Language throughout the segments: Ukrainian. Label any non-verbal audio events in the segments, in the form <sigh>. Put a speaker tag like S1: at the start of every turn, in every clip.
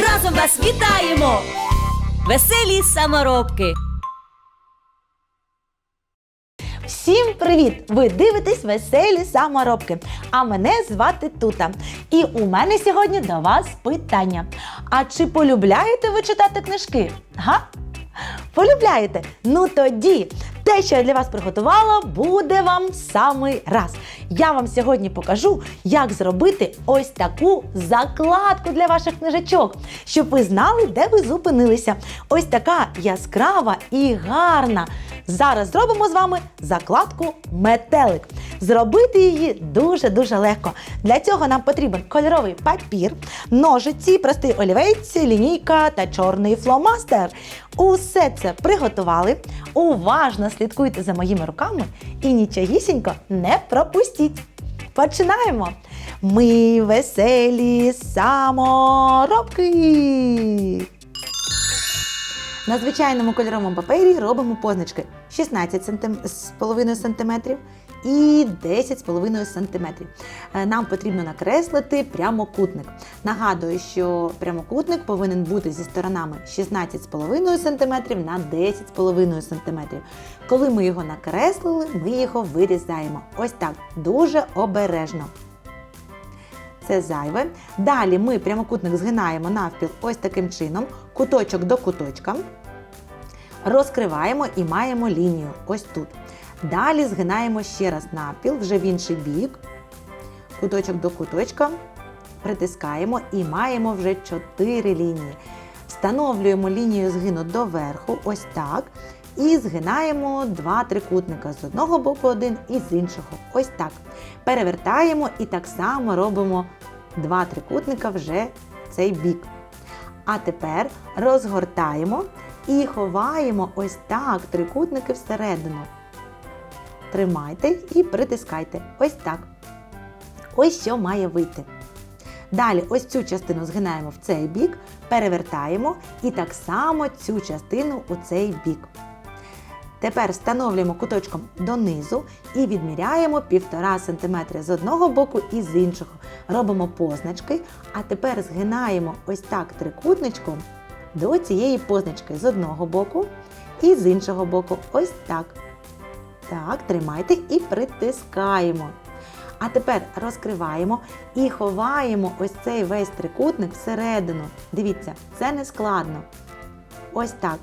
S1: разом вас вітаємо, веселі саморобки.
S2: Всім привіт! Ви дивитесь веселі саморобки. А мене звати Тута. І у мене сьогодні до вас питання. А чи полюбляєте ви читати книжки? Га? Полюбляєте? Ну тоді те, що я для вас приготувала, буде вам самий раз. Я вам сьогодні покажу, як зробити ось таку закладку для ваших книжечок, щоб ви знали, де ви зупинилися. Ось така яскрава і гарна. Зараз зробимо з вами закладку метелик. Зробити її дуже-дуже легко. Для цього нам потрібен кольоровий папір, ножиці, простий олівець, лінійка та чорний фломастер. Усе це приготували. Уважно слідкуйте за моїми руками і нічогісінько не пропустіть. Починаємо! Ми веселі саморобки! На звичайному кольоровому папері робимо позначки 16 см см і 10,5 см. Е, Нам потрібно накреслити прямокутник. Нагадую, що прямокутник повинен бути зі сторонами 16,5 см на 10,5 см. Коли ми його накреслили, ми його вирізаємо. Ось так, дуже обережно. Це зайве. Далі ми прямокутник згинаємо навпіл ось таким чином, куточок до куточка. Розкриваємо і маємо лінію ось тут. Далі згинаємо ще раз навпіл, вже в інший бік, куточок до куточка, притискаємо і маємо вже 4 лінії. Встановлюємо лінію згину доверху, ось так. І згинаємо два трикутника з одного боку один і з іншого. Ось так. Перевертаємо і так само робимо два трикутника вже цей бік. А тепер розгортаємо і ховаємо ось так трикутники всередину. Тримайте і притискайте. Ось так. Ось що має вийти. Далі ось цю частину згинаємо в цей бік, перевертаємо і так само цю частину у цей бік. Тепер встановлюємо куточком донизу і відміряємо 1,5 см з одного боку і з іншого. Робимо позначки, а тепер згинаємо ось так трикутничком до цієї позначки з одного боку і з іншого боку. Ось так. Так, тримайте і притискаємо. А тепер розкриваємо і ховаємо ось цей весь трикутник всередину. Дивіться, це не складно. Ось так.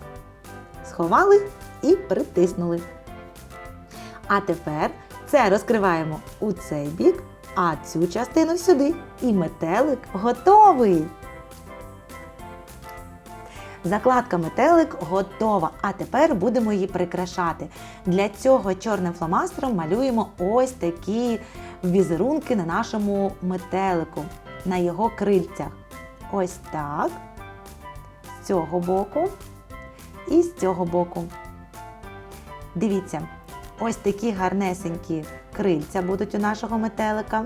S2: Сховали і притиснули. А тепер це розкриваємо у цей бік, а цю частину сюди. І метелик готовий. Закладка метелик готова, а тепер будемо її прикрашати. Для цього чорним фломастером малюємо ось такі візерунки на нашому метелику, на його крильцях. Ось так. З цього боку і з цього боку. Дивіться, ось такі гарнесенькі крильця будуть у нашого метелика.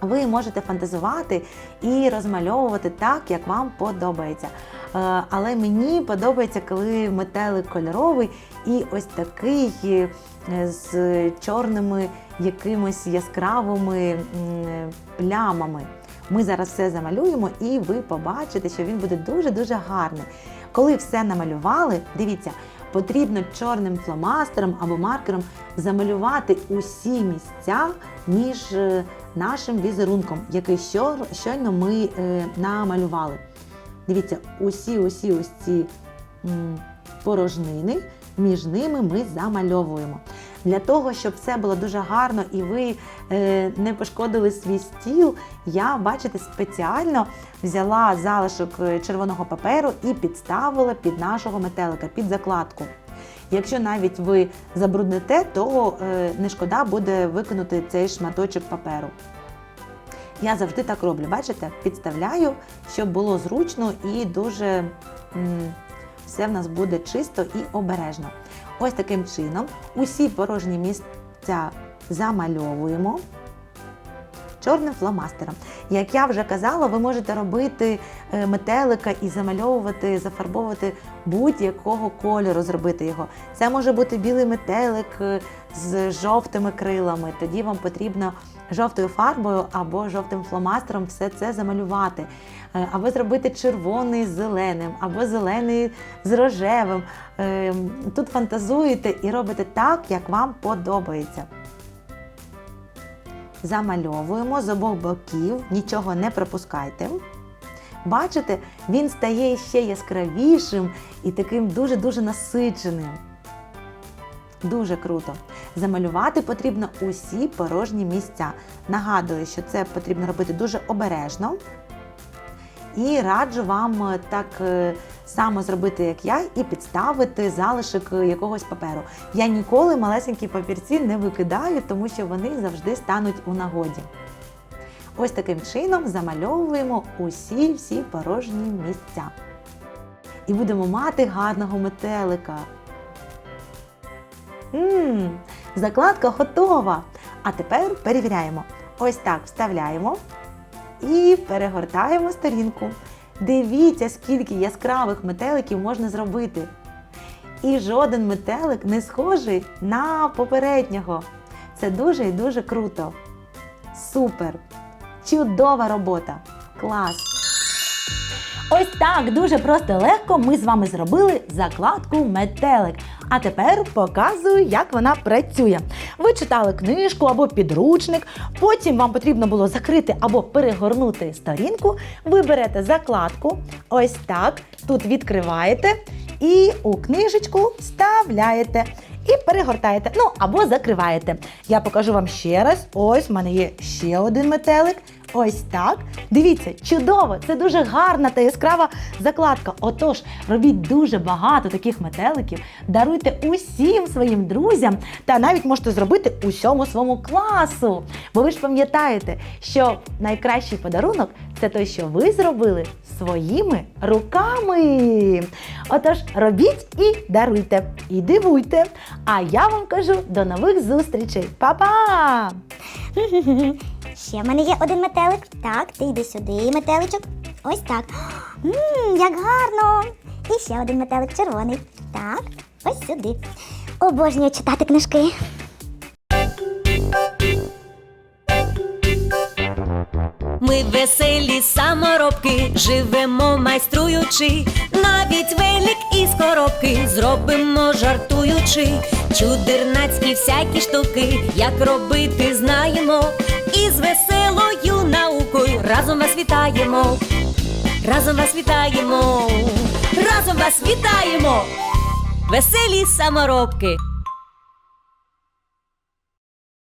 S2: Ви можете фантазувати і розмальовувати так, як вам подобається. Е, Але мені подобається, коли метелик кольоровий і ось такий е, з чорними якимось яскравими плямами. Ми зараз все замалюємо, і ви побачите, що він буде дуже-дуже гарний. Коли все намалювали, дивіться, потрібно чорним фломастером або маркером замалювати усі місця між е, нашим візерунком, який що- щойно ми е, намалювали. Дивіться, усі, усі ось ці порожнини, між ними ми замальовуємо. Для того, щоб все було дуже гарно і ви е, не пошкодили свій стіл, я, бачите, спеціально взяла залишок е, червоного паперу і підставила під нашого метелика, під закладку. Якщо навіть ви забрудните, то е, не шкода буде викинути цей шматочок паперу. Я завжди так роблю. Бачите, підставляю, щоб було зручно і дуже все в нас буде чисто і обережно. Ось таким чином усі порожні місця замальовуємо чорним фломастером. Як я вже казала, ви можете робити е, метелика і замальовувати, зафарбовувати будь-якого кольору, зробити його. Це може бути білий метелик е, з жовтими крилами. Тоді вам потрібно жовтою фарбою або жовтим фломастером все це замалювати. Е, Або зробити червоний з зеленим, або зелений з рожевим. Е, Тут фантазуєте і робите так, як вам подобається замальовуємо з обох боків, нічого не пропускайте. Бачите, він стає ще яскравішим і таким дуже-дуже насиченим. Дуже круто. Замалювати потрібно усі порожні місця. Нагадую, що це потрібно робити дуже обережно. І раджу вам е, так е, само зробити, як я, і підставити залишок якогось паперу. Я ніколи малесенькі папірці не викидаю, тому що вони завжди стануть у нагоді. Ось таким чином замальовуємо усі всі порожні місця. І будемо мати гарного метелика. Мм, закладка готова. А тепер перевіряємо. Ось так вставляємо і перегортаємо сторінку. Дивіться, скільки яскравих метеликів можна зробити. І жоден метелик не схожий на попереднього. Це дуже і дуже круто. Супер! Чудова робота! Клас!
S3: Ось так дуже просто легко ми з вами зробили закладку метелик. А тепер показую, як вона працює. Ви читали книжку або підручник, потім вам потрібно було закрити або перегорнути сторінку. Ви берете закладку, ось так, тут відкриваєте і у книжечку вставляєте. І перегортаєте, ну або закриваєте. Я покажу вам ще раз. Ось в мене є ще один метелик. Ось так. Дивіться, чудово! Це дуже гарна та яскрава закладка. Отож, робіть дуже багато таких метеликів, даруйте усім своїм друзям та навіть можете зробити усьому своєму класу. Бо ви ж пам'ятаєте, що найкращий подарунок це той, що ви зробили своїми руками. Отож, робіть і даруйте, і дивуйте. А я вам кажу до нових зустрічей. Па-па! <laughs>
S4: Ще в мене є один метелик. Так, ти йди сюди, метеличок. Ось так. Ммм, як гарно. І ще один метелик червоний. Так, ось сюди. Обожнюю читати книжки.
S1: Ми веселі саморобки, живемо майструючи, навіть велик із коробки зробимо жартуючи, чудернацькі всякі штуки, як робити знаємо, і з веселою наукою. Разом вас вітаємо, разом вас вітаємо, разом вас вітаємо, веселі саморобки.